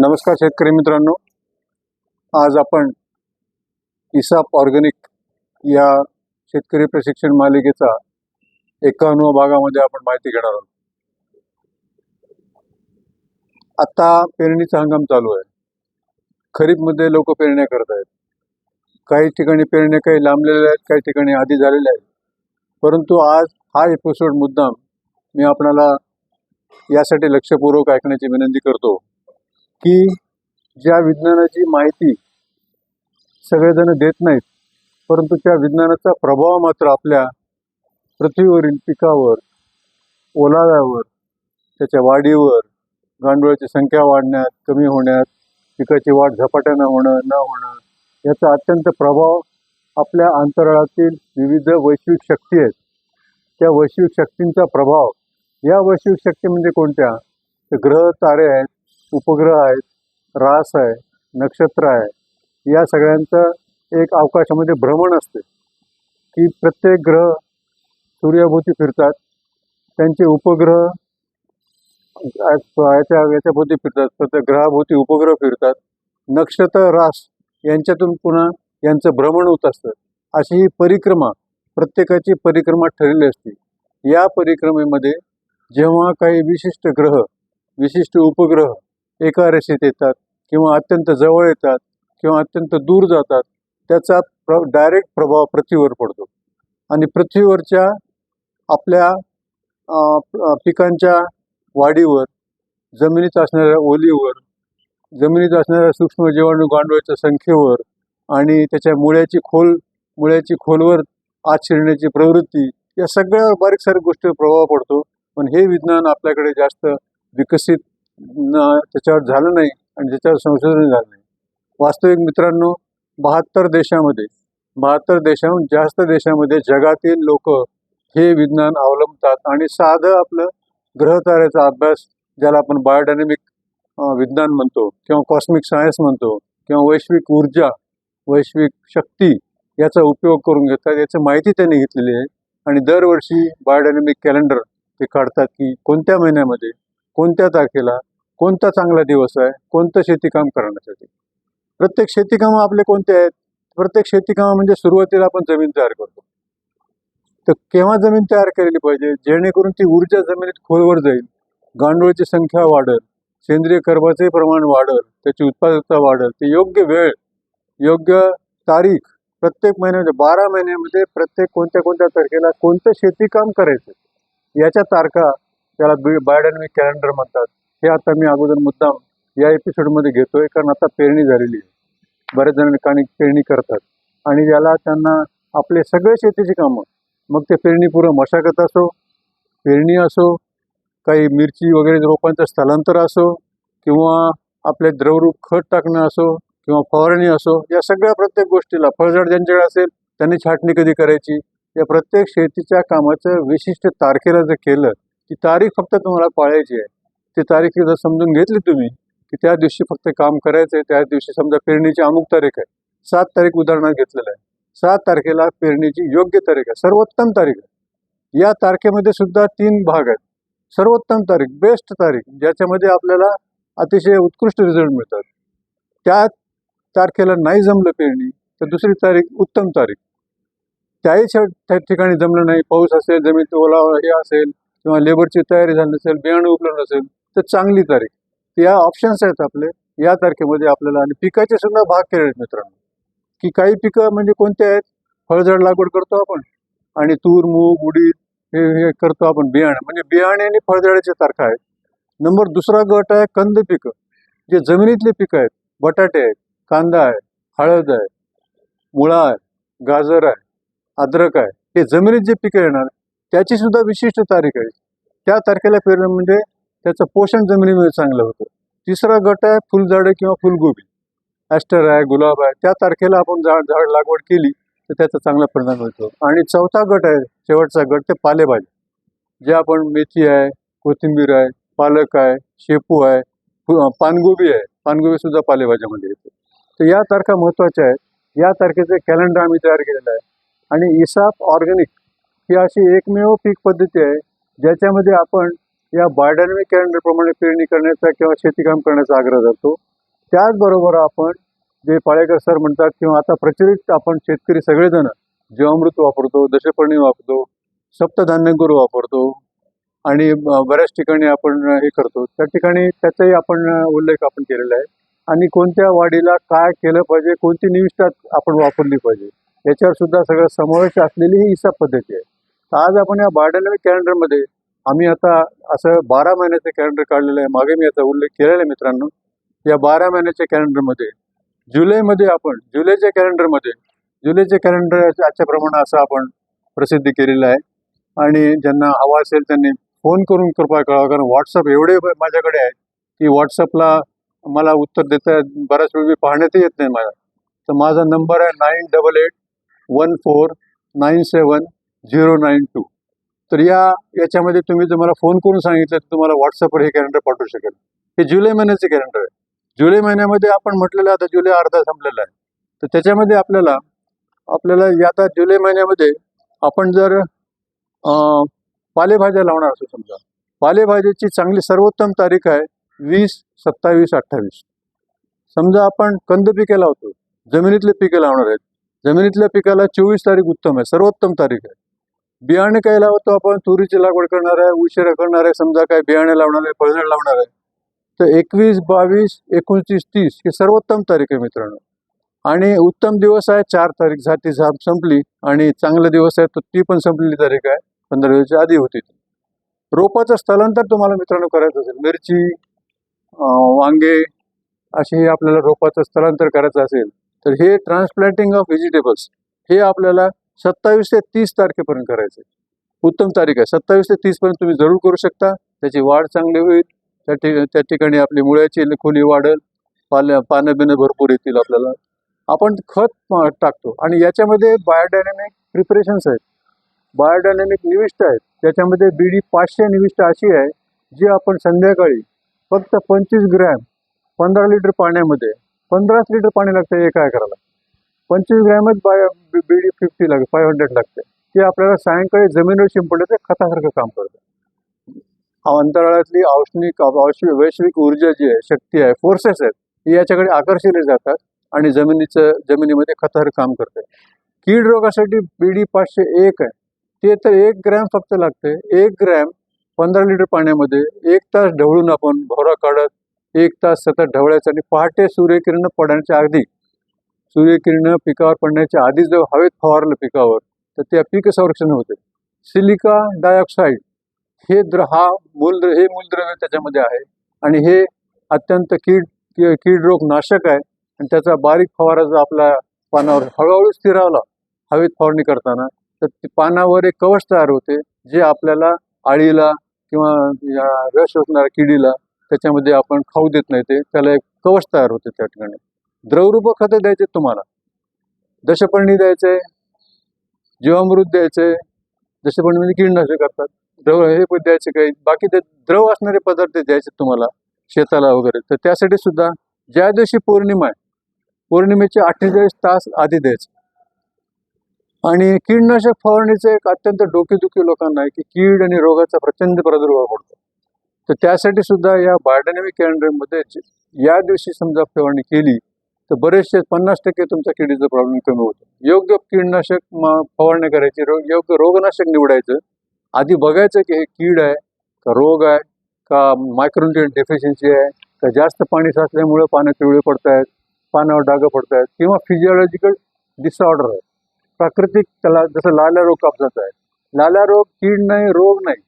नमस्कार शेतकरी मित्रांनो. आज आपण इसाप ऑर्गॅनिक या शेतकरी प्रशिक्षण मालिकेचा एकावन्न भागामध्ये आपण माहिती घेणार आहोत. आता पेरणीचा हंगाम चालू आहे. खरीपमध्ये लोक पेरण्या करत आहेत. काही ठिकाणी पेरण्या काही लांबलेल्या आहेत काही ठिकाणी आधी झालेल्या आहेत. परंतु आज हा एपिसोड मुद्दाम मी आपणाला यासाठी लक्षपूर्वक ऐकण्याची विनंती करतो. की ज्या विज्ञानाची माहिती सगळेजण देत नाहीत परंतु त्या विज्ञानाचा प्रभाव मात्र आपल्या पृथ्वीवरील पिकावर ओलाव्यावर त्याच्या वाढीवर गांडुळाची संख्या वाढण्यात कमी होण्यात पिकाची वाढ झपाट्यानं होणं न होणं याचा अत्यंत प्रभाव आपल्या अंतराळातील विविध वैश्विक शक्ती आहेत. त्या वैश्विक शक्तींचा प्रभाव या वैश्विक शक्ती म्हणजे कोणत्या? तर ग्रह तारे आहेत. उपग्रह आहेत रास आहे नक्षत्र आहे या सगळ्यांचं एक अवकाशामध्ये भ्रमण असते. की प्रत्येक ग्रह सूर्याभोवती फिरतात त्यांचे उपग्रह याच्या याच्याभोवती फिरतात प्रत्येक ग्रहाभोवती उपग्रह फिरतात नक्षत्र रास यांच्यातून पुन्हा यांचं भ्रमण होत असतं. अशी ही परिक्रमा प्रत्येकाची परिक्रमा ठरलेली असते. या परिक्रमेमध्ये जेव्हा काही विशिष्ट ग्रह विशिष्ट उपग्रह एका रेषेत येतात किंवा अत्यंत जवळ येतात किंवा अत्यंत दूर जातात त्याचा प्र डायरेक्ट प्रभाव पृथ्वीवर पडतो. आणि पृथ्वीवरच्या आपल्या पिकांच्या वाढीवर जमिनीत असणाऱ्या ओलीवर जमिनीत असणाऱ्या सूक्ष्म जीवाणू गांडूळाच्या संख्येवर आणि त्याच्या मुळ्याची खोल मुळ्याची खोलवर आत शिरण्याची प्रवृत्ती या सगळ्या बारीक सारीक गोष्टीवर प्रभाव पडतो. पण हे विज्ञान आपल्याकडे जास्त विकसित त्याच्यावर झालं नाही आणि त्याच्यावर संशोधन झालं नाही. वास्तविक मित्रांनो बहात्तर देशामध्ये बहात्तर देशाहून जास्त देशामध्ये जगातील लोक हे विज्ञान अवलंबतात आणि साधं आपलं ग्रहताऱ्याचा अभ्यास ज्याला आपण बायोडायनेमिक विज्ञान म्हणतो किंवा कॉस्मिक सायन्स म्हणतो किंवा वैश्विक ऊर्जा वैश्विक शक्ती याचा उपयोग करून घेतात. याची माहिती त्यांनी घेतलेली आहे. आणि दरवर्षी बायोडायनेमिक कॅलेंडर ते काढतात की कोणत्या महिन्यामध्ये कोणत्या तारखेला कोणता चांगला दिवस आहे? कोणतं शेतीकाम करण्यासाठी? प्रत्येक शेतीकामं आपले कोणते आहेत? प्रत्येक शेतीकामं म्हणजे सुरुवातीला आपण जमीन तयार करतो. तर केव्हा जमीन तयार केलेली पाहिजे? जेणेकरून ती ऊर्जा जमिनीत खोलवर जाईल. गांडूळची संख्या वाढेल. सेंद्रिय कर्बाचे प्रमाण वाढेल. त्याची उत्पादकता वाढेल. ते योग्य वेळ योग्य तारीख प्रत्येक महिन्यामध्ये बारा महिन्यामध्ये प्रत्येक कोणत्या कोणत्या तारखेला कोणतं शेतीकाम करायचं? याच्या तारखा त्याला बायोडायनमिक कॅलेंडर म्हणतात. हे आता मी अगोदर मुद्दाम या एपिसोडमध्ये घेतोय कारण आता पेरणी झालेली आहे. बऱ्याच जणांनी काणी पेरणी करतात. आणि याला त्यांना आपले सगळे शेतीची कामं. मग ते पेरणीपूर्व मशागत असो पेरणी असो काही मिरची वगैरे रोपांचं स्थलांतर असो किंवा आपले द्रवरूप खत टाकणं असो किंवा फवारणी असो या सगळ्या प्रत्येक गोष्टीला फळझाड ज्यांच्याकडे असेल त्यांनी छाटणी कधी करायची? या प्रत्येक शेतीच्या कामाचं विशिष्ट तारखेला जर केलं ती तारीख फक्त तुम्हाला पाळायची आहे. ती तारीख जर समजून घेतली तुम्ही की त्या दिवशी फक्त काम करायचं आहे त्या दिवशी समजा पेरणीची अमुक तारीख आहे. सात तारीख उदाहरणार्थ घेतलेलं आहे. सात तारखेला पेरणीची योग्य तारीख आहे सर्वोत्तम तारीख आहे. या तारखेमध्ये सुद्धा तीन भाग आहेत. सर्वोत्तम तारीख बेस्ट तारीख ज्याच्यामध्ये आपल्याला अतिशय उत्कृष्ट रिझल्ट मिळतात. त्या तारखेला नाही जमलं पेरणी तर दुसरी तारीख उत्तम तारीख. त्याही त्या ठिकाणी जमलं नाही. पाऊस असेल जमीन ओलावा हे असेल किंवा लेबरची तयारी झाली नसेल बियाणं उपलब्ध नसेल तर चांगली तारीख. तर या ऑप्शन्स आहेत आपले या तारखेमध्ये आपल्याला आणि पिकाचे सुद्धा भाग केले आहेत मित्रांनो. की काही पिकं म्हणजे कोणते आहेत? फळझाड लागवड करतो आपण आणि तूर मूग उडीद हे हे करतो आपण बियाणं. म्हणजे बियाणे आणि फळझाडाच्या तारखा आहेत. नंबर दुसरा गट आहे कंद पिकं. जे जमिनीतले पिकं आहेत. बटाटे आहेत कांदा आहे हळद आहे मुळा आहे गाजर आहे अद्रक आहे. हे जमिनीत जे पिकं येणार त्याची सुद्धा विशिष्ट तारीख आहे. त्या तारखेला पेरणं म्हणजे त्याचं पोषण जमिनीमध्ये चांगलं होतं. तिसरा गट आहे फुलझाडं किंवा फुलगोबी. ॲस्टर आहे गुलाब आहे त्या तारखेला आपण झाड झाड लागवड केली तर त्याचा चांगला परिणाम होतो. आणि चौथा गट आहे शेवटचा गट ते पालेभाज्या जे आपण मेथी आहे कोथिंबीर आहे पालक आहे शेपू आहे पानगोबी आहे. पानगोबी सुद्धा पालेभाज्यामध्ये येते. तर या तारखा महत्त्वाच्या आहेत. या तारखेचे कॅलेंडर आम्ही तयार केलेलं आहे. आणि इसाप ऑर्गॅनिक ही अशी एकमेव पीक पद्धती आहे ज्याच्यामध्ये आपण या बायोडायनॅमिक कॅलेंडर प्रमाणे पेरणी करण्याचा किंवा शेतीकाम करण्याचा आग्रह धरतो. त्याचबरोबर आपण जे पाळेकर सर म्हणतात किंवा आता प्रचलित आपण शेतकरी सगळेजण जीवामृत वापरतो दशपर्णी वापरतो सप्तधान्यगुरु वापरतो आणि बऱ्याच ठिकाणी आपण हे करतो. त्या ठिकाणी त्याचाही आपण उल्लेख आपण केलेला आहे. आणि कोणत्या वाढीला काय केलं पाहिजे कोणती निविष्ठा आपण वापरली पाहिजे याच्यावर सुद्धा सगळं समावेश असलेली ही हिसाब पद्धती आहे. आज आपण या बायोडायनॅमिक कॅलेंडरमध्ये आम्ही आता असं बारा महिन्याचं कॅलेंडर काढलेलं आहे. मागे मी याचा उल्लेख केलेला आहे मित्रांनो. या बारा महिन्याच्या कॅलेंडरमध्ये जुलैमध्ये आपण जुलैच्या कॅलेंडरमध्ये जुलैचे कॅलेंडर आजच्या प्रमाणे असं आपण प्रसिद्धी केलेलं आहे. आणि ज्यांना हवा असेल त्यांनी फोन करून कृपया कळवा कारण व्हॉट्सअप एवढे माझ्याकडे आहे की व्हॉट्सअपला मला उत्तर देता बऱ्याच वेळी पाहण्यातही येत नाही माझा तर माझा नंबर आहे nine double eight one four nine seven zero nine two तर या याच्यामध्ये तुम्ही जर मला फोन करून सांगितलं तर तुम्हाला व्हॉट्सअपवर हे कॅलेंडर पाठवू शकेल. हे जुलै महिन्याचे कॅलेंडर आहे. जुलै महिन्यामध्ये आपण म्हटलेलं आता जुलै अर्धा संपलेला आहे. तर त्याच्यामध्ये आपल्याला आपल्याला या आता जुलै महिन्यामध्ये आपण जर पालेभाज्या लावणार असो समजा. पालेभाजीची चांगली सर्वोत्तम तारीख आहे वीस सत्तावीस अठ्ठावीस. समजा आपण कंद पिके लावतो. जमिनीतले पिके लावणार आहेत. जमिनीतल्या पिकाला चोवीस तारीख उत्तम आहे. सर्वोत्तम तारीख आहे. बियाणे काय लावतो आपण? तुरीची लागवड करणार आहे उशिरा करणार आहे समजा काय बियाणे लावणार आहे फळझड लावणार आहे. तर एकवीस बावीस एकोणतीस तीस ही सर्वोत्तम तारीख आहे मित्रांनो. आणि उत्तम दिवस आहे चार तारीख झाती झाप संपली आणि चांगला दिवस आहे तर ती पण संपलेली तारीख आहे पंधरा दिवसाच्या आधी होती ती. रोपाचं स्थलांतर तुम्हाला मित्रांनो करायचं असेल मिरची वांगे असे आपल्याला रोपाचं स्थलांतर करायचं असेल तर हे ट्रान्सप्लांटिंग ऑफ व्हेजिटेबल्स हे आपल्याला सत्तावीस ते तीस तारखेपर्यंत करायचं आहे. उत्तम तारीख आहे. सत्तावीस ते तीसपर्यंत तुम्ही जरूर करू शकता. त्याची वाढ चांगली होईल. त्या ठिक त्या ठिकाणी आपली मुळ्याची खोली वाढेल. पाल्या पानं बिनं भरपूर येतील आपल्याला. आपण खत टाकतो. आणि याच्यामध्ये बायोडायनॅमिक प्रिपरेशन्स आहेत. बायोडायनॅमिक निविष्ट आहेत. त्याच्यामध्ये बी डी पाचशे निविष्ट अशी आहे जी आपण संध्याकाळी फक्त पंचवीस ग्रॅम पंधरा लिटर पाण्यामध्ये पंधराच लिटर पाणी लागतं एका एकराला पंचवीस ग्रॅमच बाय बी डी फिफ्टी लागते फाय हंड्रेड लागते. ते आपल्याला सायंकाळी जमिनीवर शिंपडलं ते खतासारखं काम करतं. अंतराळातली औष्णिक औष्णिक वैश्विक ऊर्जा जी आहे शक्ती आहे फोर्सेस आहेत ही याच्याकडे आकर्षिले जातात आणि जमिनीचं जमिनीमध्ये खतासारखं काम करते. कीड रोगासाठी बी डी पाचशे एक आहे. ते तर एक ग्रॅम फक्त लागते. एक ग्रॅम पंधरा लिटर पाण्यामध्ये एक तास ढवळून आपण भोवरा काढत एक तास सतत ढवळायचं आणि पहाटे सूर्यकिरण पडण्याच्या अगदी सूर्यकिरण पिकावर पडण्याच्या आधीच जर हवेत फवारलं पिकावर तर त्या पीक संरक्षण होते. सिलिका डायऑक्साईड हे द्र हा मूलद्र हे मूलद्रव्य त्याच्यामध्ये आहे आणि हे अत्यंत कीड कीड रोग नाशक आहे आणि त्याचा बारीक फवारा जर आपल्या पानावर हळूहळू स्थिरावला हवेत फवारणी करताना तर ते पानावर एक कवच तयार होते जे आपल्याला आळीला किंवा रस असणाऱ्या किडीला त्याच्यामध्ये आपण खाऊ देत नाही ते त्याला एक कवच तयार होते त्या ठिकाणी. द्रवरूप खतं द्यायचे तुम्हाला. दशपर्णी द्यायचे जीवामृत द्यायचे दशपर्णीमध्ये म्हणजे कीडनाशक असतात. द्रव हे पण द्यायचे काही. बाकी ते द्रव असणारे पदार्थ द्यायचे तुम्हाला शेताला वगैरे. तर त्यासाठी सुद्धा ज्या दिवशी पौर्णिमा आहे पौर्णिमेचे अठ्ठेचाळीस तास आधी द्यायचे. आणि कीडनाशक फवारणीचं एक अत्यंत डोकेदुखी लोकांना आहे की कीड आणि रोगाचा प्रचंड प्रादुर्भाव पडतो. तर त्यासाठी सुद्धा या बायोडायनॅमिक कॅलेंडरमध्ये या दिवशी समजा फवारणी केली तर बरेचसे पन्नास टक्के तुमचा किडीचा प्रॉब्लेम कमी होतो. योग्य कीडनाशक फवारणी करायची रो योग्य रोगनाशक निवडायचं. आधी बघायचं की हे कीड आहे का रोग आहे का मायक्रोन्युट्रिएंट डेफिशियन्सी आहे का जास्त पाणी साचल्यामुळे पानं पिवळे पडत आहेत पानावर डागं पडत आहेत किंवा फिजिओलॉजिकल डिसऑर्डर आहे. प्राकृतिक त्याला जसं लाल्या रोग कापसाचा आहे. लाल्या रोग कीड नाही रोग नाही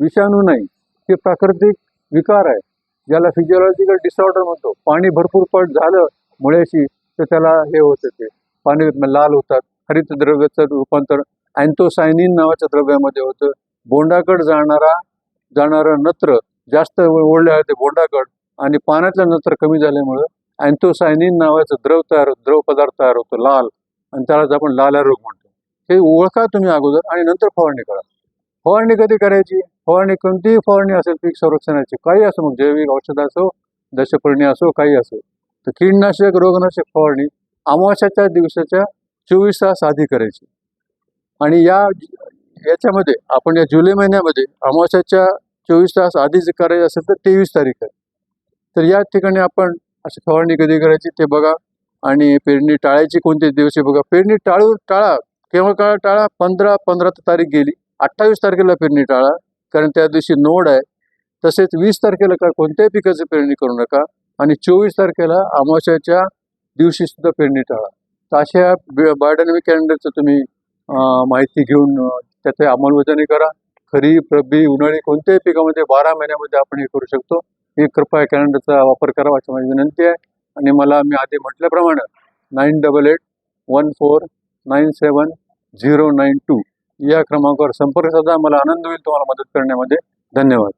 विषाणू नाही हे प्राकृतिक विकार आहे. ज्याला फिजिओलॉजिकल डिसऑर्डर म्हणतो. पाणी भरपूर पट झालं मुळ्याशी तर त्याला हे होतं ते. पाणी लाल होतात. हरित द्रव्याचं रूपांतर अँथोसायनिन नावाच्या द्रव्यामध्ये होतं. बोंडाकड जाणारा जाणारं नत्र जास्त ओढले आहे ते बोंडाकड आणि पाण्यातलं नत्र कमी झाल्यामुळं अँथोसायनिन नावाचं द्रव तयार द्रव पदार्थ तयार होतो लाल. आणि त्यालाच आपण लाल्या रोग म्हणतो. हे ओळखा तुम्ही अगोदर आणि नंतर फवारणी करा. फवारणी कधी करायची? फवारणी कोणतीही फवारणी असेल पीक संरक्षणाची काही असो मग जैविक औषध असो दशपर्णी असो काही असो. तर कीडनाशक रोगनाशक फवारणी अमावास्याच्या दिवसाच्या चोवीस तास आधी करायची. आणि या याच्यामध्ये आपण या जुलै महिन्यामध्ये अमावास्याच्या चोवीस तास आधीच करायचं असेल तर तेवीस तारीख आहे. तर या ठिकाणी आपण अशी फवारणी कधी करायची ते बघा. आणि पेरणी टाळायची कोणते दिवशी बघा. पेरणी टाळू टाळा. केव्हा काळ टाळा. पंधरा पंधरा तारीख गेली. अठ्ठावीस तारखेला पेरणी टाळा. कारण त्या दिवशी नोड आहे. तसेच वीस तारखेला का कोणत्याही पिकाची पेरणी करू नका. आणि चोवीस तारखेला अमावस्याच्या दिवशी सुद्धा पेरणी टाळा. तर अशा बायोडायनमिक कॅलेंडरचं तुम्ही माहिती घेऊन त्याचे अंमलबजावणी करा. खरीप रब्बी उन्हाळी कोणत्याही पिकामध्ये बारा महिन्यामध्ये आपण हे करू शकतो. हे कृपया कॅलेंडरचा वापर करावा अशी माझी विनंती आहे. आणि मला मी आधी म्हटल्याप्रमाणे nine double eight one four nine seven zero nine two या क्रमांकावर संपर्क साधा. मला आनंद होईल तुम्हाला मदत करण्यामध्ये. धन्यवाद.